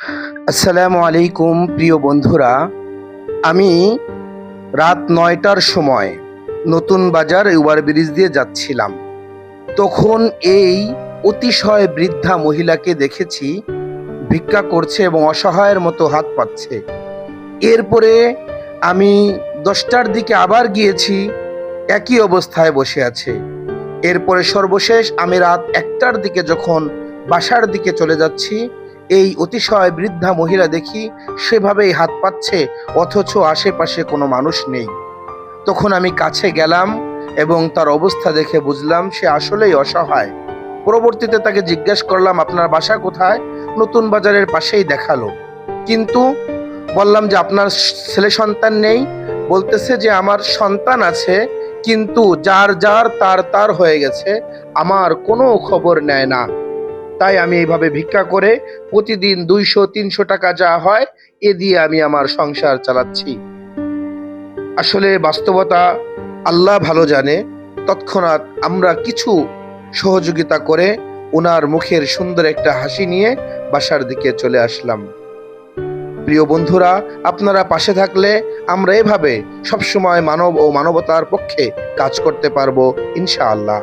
আসসালামু আলাইকুম প্রিয় বন্ধুরা। আমি রাত নয়টার সময় নতুন বাজার ওভার ব্রিজ দিয়ে যাচ্ছিলাম। তখন এই অতিশয় বৃদ্ধা মহিলাকে দেখেছি, ভিক্ষা করছে এবং অসহায়ের মতো হাত পাচ্ছে। এরপরে আমি দশটার দিকে আবার গিয়েছি, একই অবস্থায় বসে আছে। এরপরে সর্বশেষ আমি রাত একটার দিকে যখন বাসার দিকে চলে যাচ্ছি এই অতিশয় বৃদ্ধা মহিলা দেখি সেভাবেই হাত পাচ্ছে, অথচ আশেপাশে কোনো মানুষ নেই। তখন আমি কাছে গেলাম এবং তার অবস্থা দেখে বুঝলাম সে আসলেই অসহায়। পরবর্তীতে তাকে জিজ্ঞেস করলাম, আপনার বাসা কোথায়? নতুন বাজারের পাশেই দেখাল। কিন্তু? বললাম যে আপনার ছেলে সন্তান নেই। বলতেছে যে আমার সন্তান আছে, কিন্তু যার যার তার তার হয়ে গেছে, আমার কোনো খবর নেয় না। তাই আমি এইভাবে ভিক্ষা করে প্রতিদিন দুইশো, তিনশো টাকা যা হয়, এ দিয়ে আমি আমার সংসার চালাচ্ছি। আসলে বাস্তবতা আল্লাহ ভালো জানে, তৎক্ষণাৎ আমরা কিছু সহযোগিতা করে ওনার মুখের সুন্দর একটা হাসি নিয়ে বাসার দিকে চলে আসলাম। প্রিয় বন্ধুরা, আপনারা পাশে থাকলে আমরা এভাবে সবসময় মানব ও মানবতার পক্ষে কাজ করতে পারব, ইনশাআল্লাহ।